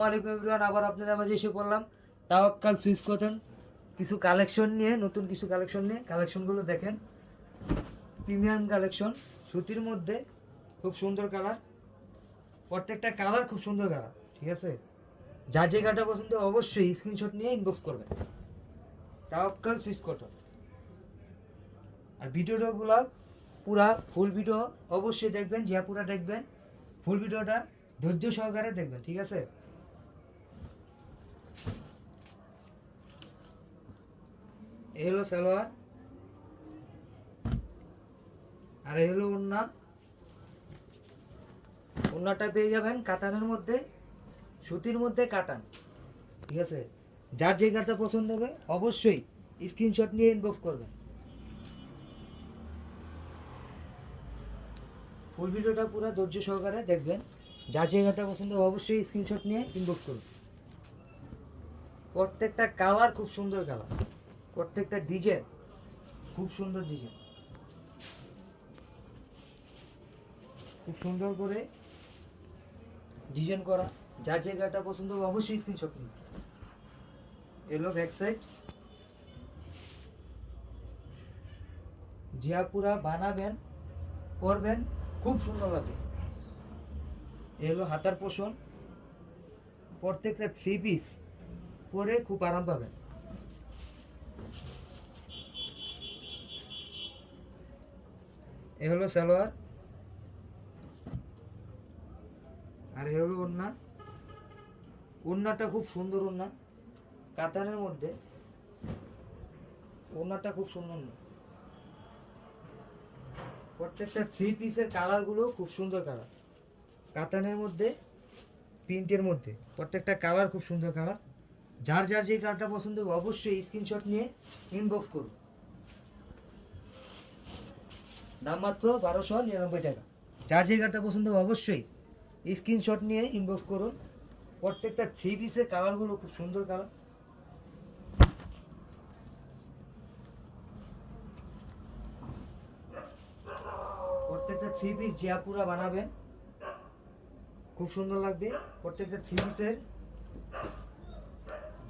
ওয়ালাইকুম এভরিওয়ান আবার আপনাদের মাঝে এসে পড়লাম। তাওয়াক্কাল সুইচ কটন কিছু কালেকশন নিয়ে, নতুন কিছু কালেকশন নিয়ে। কালেকশনগুলো দেখেন। প্রিমিয়াম কালেকশন সুতির মধ্যে খুব সুন্দর কালার প্রত্যেকটা কালার খুব সুন্দর কালার ঠিক আছে? যার যে গাটা পছন্দ অবশ্যই স্ক্রিনশট নিয়ে ইনবক্স করবেন। তাওয়াক্কাল সুইচ কটন আর ভিডিওগুলো পুরা ফুল ভিডিও অবশ্যই দেখবেন জিয়া পুরা দেখবেন ফুল ভিডিওটা ধৈর্য সহকারে দেখবেন, ঠিক আছে? হলো সালোয়ার আর এ হলো ওন্না ওন্নাটা পেয়ে যাবেন কাটানের মধ্যে, সুতির মধ্যে কাটান। ঠিক আছে? যার যে গাটা পছন্দ হবে, অবশ্যই স্ক্রিনশট নিয়ে ইনবক্স করবেন। ফুল ভিডিওটা পুরো ধৈর্য সহকারে দেখবেন। যার যে গাটা পছন্দ হবে, অবশ্যই স্ক্রিনশট নিয়ে ইনবক্স করুন। প্রত্যেকটা কালার খুব সুন্দর কালার প্রত্যেকটা ডিজাইন খুব সুন্দর ডিজাইন খুব সুন্দর করে ডিজাইন করা। যা যে গাটা পছন্দ হবে, অবশ্যই স্ক্রিনশট নিন। এলো ব্যাক সাইড জিয়া পুরা বানাবেন, করবেন, খুব সুন্দর লাগে এ হলো হাতার পোষণ। প্রত্যেকটা থ্রি পিস পরে খুব আরাম পাবেন। এ হলো সালোয়ার, আর এ হলো ওড়না। ওড়নাটা খুব সুন্দর ওড়না। কাতানের মধ্যে ওড়নাটা খুব সুন্দর না। প্রত্যেকটা থ্রি পিসের কালারগুলো খুব সুন্দর কালার কাতানের মধ্যে, প্রিন্টের মধ্যে প্রত্যেকটা কালার খুব সুন্দর কালার যার যার যে কালারটা পছন্দ হবে অবশ্যই স্ক্রিনশট নিয়ে ইনবক্স করুন। দাম মাত্র বারোশো নিরানব্বই টাকা। যে কালারটা পছন্দ অবশ্যই স্ক্রিনশট নিয়ে ইনবক্স করুন। প্রত্যেকটা থ্রি পিসের কালারগুলো খুব সুন্দর কালার প্রত্যেকটা থ্রি পিস জিয়াপুরা বানাবেন। খুব সুন্দর লাগবে। প্রত্যেকটা থ্রি পিসের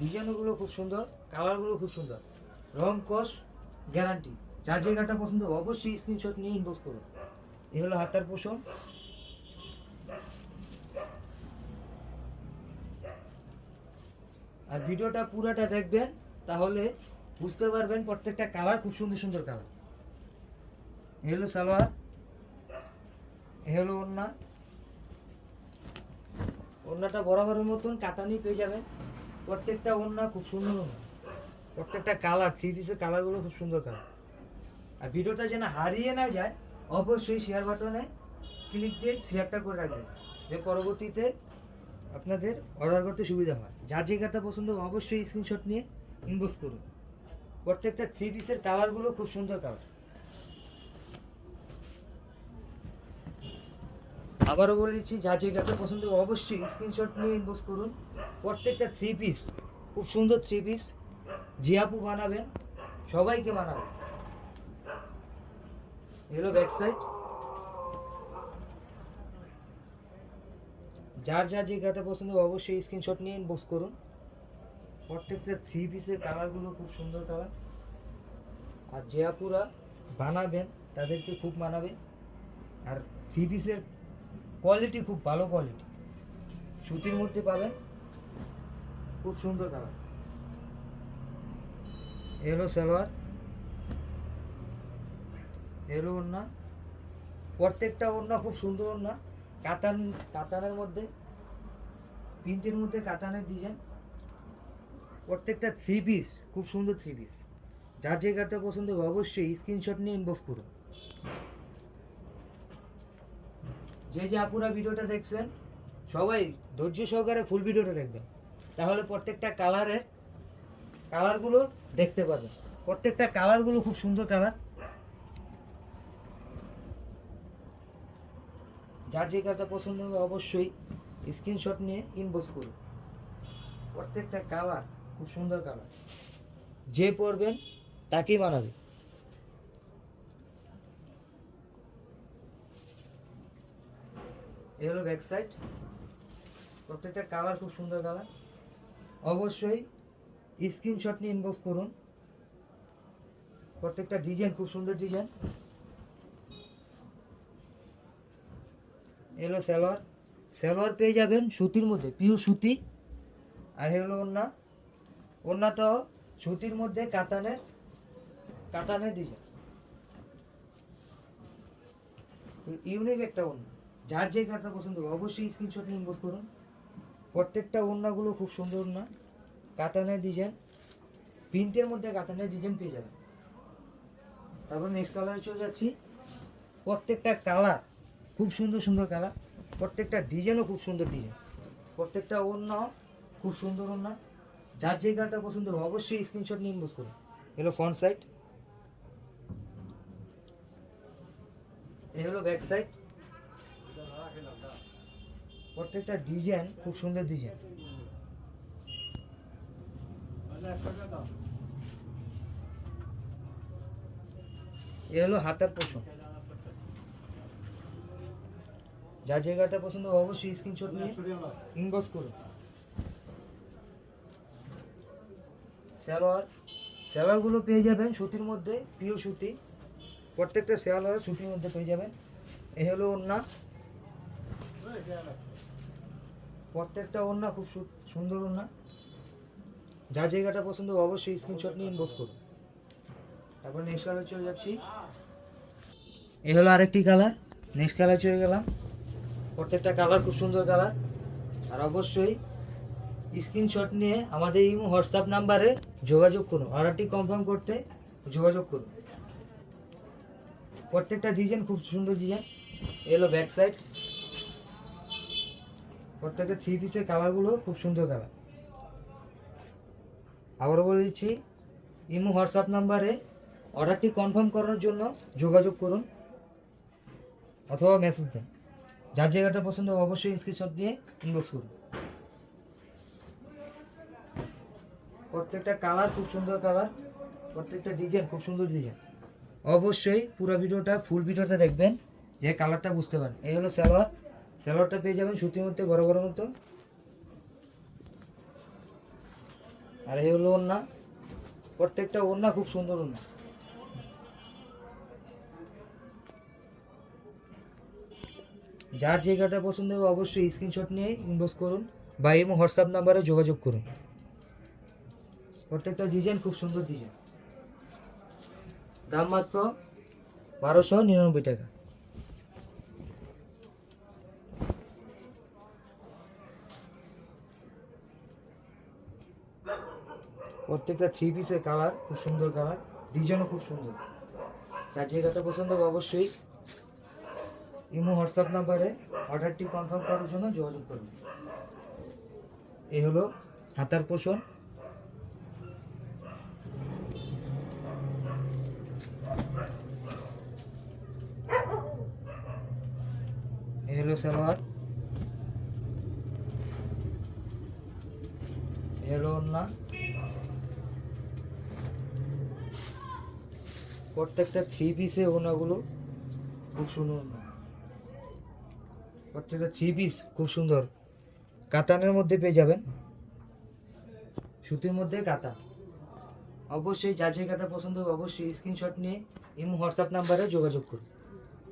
ডিজাইনগুলো খুব সুন্দর কালারগুলো খুব সুন্দর। রং কস গ্যারান্টি যার জায়গাটা পছন্দ হবে অবশ্যই স্ক্রিনশট নিয়ে ইনবক্স করুন এ হলো হাতার পোষণ। আর ভিডিওটা পুরোটা দেখবেন, তাহলে বুঝতে পারবেন প্রত্যেকটা কালার খুব সুন্দর সুন্দর কালার হলো সালোয়ার হলো ওড়না। ওড়নাটা বরাবরের মতন কাটানি পেয়ে যাবেন। প্রত্যেকটা ওড়না খুব সুন্দর প্রত্যেকটা কালার থ্রি পিসের কালারগুলো খুব সুন্দর কালার আর ভিডিওটা যেন হারিয়ে না যায়, অবশ্যই শেয়ার বাটনে ক্লিক দিয়ে শেয়ারটা করে রাখবেন। যে পরবর্তীতে আপনাদের অর্ডার করতে সুবিধা হয়। যার জায়গাটা পছন্দ হবে, অবশ্যই স্ক্রিনশট নিয়ে ইনবক্স করুন। প্রত্যেকটা থ্রি পিসের কালারগুলো খুব সুন্দর কালার আবারও বলে দিচ্ছি যা জায়গাটা পছন্দ অবশ্যই স্ক্রিনশট নিয়ে ইনবক্স করুন। প্রত্যেকটা থ্রি পিস খুব সুন্দর থ্রি পিস জিয়াপু বানাবেন, সবাইকে বানাবেন। এলো ব্যাক সাইড যার যার জায়গাটা পছন্দ হবে অবশ্যই স্ক্রিনশট নিয়ে ইনবক্স করুন। প্রত্যেকটা থ্রি পিসের কালারগুলো খুব সুন্দর কালার আর জিয়াপুরা বানাবেন, তাদেরকে খুব মানাবে আর থ্রি পিসের কোয়ালিটি খুব ভালো কোয়ালিটি সুতির মধ্যে পাবেন। খুব সুন্দর কালার এলো সালোয়ার। এলো ওড়না। প্রত্যেকটা ওড়না খুব সুন্দর ওড়না। কাতান কাতানের মধ্যে প্রিন্টের মধ্যে কাতানের ডিজাইন প্রত্যেকটা থ্রি পিস খুব সুন্দর থ্রি পিস যা যে গাড়িটা পছন্দ হবে অবশ্যই স্ক্রিনশট নিয়ে ইনবক্স করুন। যে যে আপুরা ভিডিওটা দেখছেন, সবাই ধৈর্য সহকারে ফুল ভিডিওটা দেখবেন। তাহলে প্রত্যেকটা কালারের কালারগুলো দেখতে পাবেন প্রত্যেকটা কালারগুলো খুব সুন্দর কালার যার যে কালারটা পছন্দ হবে অবশ্যই স্ক্রিনশট নিয়ে ইনবক্স করুন। প্রত্যেকটা কালার খুব সুন্দর কালার যে পরবেন, তাকেই মানাবে এ হলো ব্যাক সাইড প্রত্যেকটা কালার খুব সুন্দর কালার অবশ্যই স্ক্রিনশট নিয়ে ইনবক্স করুন। প্রত্যেকটা ডিজাইন খুব সুন্দর ডিজাইন এলো সালোয়ার সালোয়ার পেয়ে যাবেন সুতির মধ্যে পিওর সুতি। আর হলো ওন্না ওন্নাটাও সুতির মধ্যে কাতানের কাতানের ডিজাইন ইউনিক একটা ওন্না যার যে কাটা পছন্দ হবে, অবশ্যই স্ক্রিনশট নিয়ে ইনবক্স করুন। প্রত্যেকটা ওন্নাগুলো খুব সুন্দর না কাটানের ডিজাইন প্রিন্টের মধ্যে কাটানের ডিজাইন পেয়ে যাবেন। তারপর নেক্সট কালারে চলে যাচ্ছি। প্রত্যেকটা কালার খুব সুন্দর সুন্দর কালার। প্রত্যেকটা ডিজাইনও খুব সুন্দর ডিজাইন। প্রত্যেকটা ওড়না খুব সুন্দর ওড়না। যার যে কালারটা পছন্দ হবে, অবশ্যই স্ক্রিনশট নিয়ে ইনবক্স করুন। এলো ফ্রন্ট সাইড এ হলো ব্যাক সাইড প্রত্যেকটা ডিজাইন খুব সুন্দর ডিজাইন। এ হলো হাতার পোষণ। যার জায়গাটা পছন্দ অবশ্যই স্ক্রিনশট নিয়ে ইনবক্স করুন সালোয়ার, সালোয়ারগুলো পেয়ে যাবেন সুতির মধ্যে পিওর সুতি। প্রত্যেকটা সালোয়ার সুতির মধ্যে পেয়ে যাবেন। এ হলো ওড়না। প্রত্যেকটা ওড়না খুব সুন্দর ওড়না। যার জায়গাটা পছন্দ অবশ্যই স্ক্রিনশট নিয়ে ইনবক্স করুন তারপর নেক্সট কালার চলে যাচ্ছি। এ হলো আরেকটি কালার নেক্সট কালার চলে গেলাম। প্রত্যেকটা কালার খুব সুন্দর কালার আর অবশ্যই স্ক্রিনশট নিয়ে আমাদের ইমো, হোয়াটসঅ্যাপ নাম্বারে যোগাযোগ করুন। অর্ডারটি কনফার্ম করতে যোগাযোগ করুন। প্রত্যেকটা ডিজাইন খুব সুন্দর ডিজাইন এলো ব্যাক সাইড প্রত্যেকটা থ্রি পিসের কালারগুলো খুব সুন্দর কালার আবারও বলে দিচ্ছি, ইমো, হোয়াটসঅ্যাপ নাম্বারে অর্ডারটি কনফার্ম করার জন্য যোগাযোগ করুন। অথবা মেসেজ দেন। যার জায়গাটা পছন্দ হবে অবশ্যই স্ক্রিনশট দিয়ে ইনবক্স করুন। প্রত্যেকটা কালার খুব সুন্দর কালার প্রত্যেকটা ডিজাইন খুব সুন্দর ডিজাইন অবশ্যই পুরো ভিডিওটা ফুল ভিডিওটা দেখবেন, যে কালারটা বুঝতে পারেন। এই হলো সালোয়ার। সালোয়ারটা পেয়ে যাবেন সুতির মধ্যে, বড় বড় মতো। আর এই হলো ওড়না। প্রত্যেকটা ওড়না খুব সুন্দর ওড়না। যার জায়গাটা পছন্দ হবে অবশ্যই স্ক্রিনশট নিয়ে ইনবক্স করুন বা ইমো হোয়াটসঅ্যাপ নাম্বারে যোগাযোগ করুন। প্রত্যেকটা ডিজাইন খুব সুন্দর ডিজাইন দাম মাত্র বারোশো নিরানব্বই টাকা। প্রত্যেকটা থ্রি পিসের কালার খুব সুন্দর কালার ডিজাইনও খুব সুন্দর। যার জায়গাটা পছন্দ হবে অবশ্যই ইমো হোয়াটসঅ্যাপ নাম্বারে অর্ডারটি কনফার্ম করার জন্য যোগাযোগ করুন। এই হলো হাতার পোষণ। এই হলো সালোয়ার। হলো ওড়না। প্রত্যেকটা থ্রি পিসে ওনাগুলো খুব সুন্দর না প্রত্যেকটা থ্রি পিস খুব সুন্দর। কাটানের মধ্যে পেয়ে যাবেন। সুতির মধ্যে কাতা অবশ্যই যার যে কাতা পছন্দ হবে, অবশ্যই স্ক্রিনশট নিয়ে ইমো হোয়াটসঅ্যাপ নাম্বারে যোগাযোগ করুন।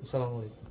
আসসালামু আলাইকুম।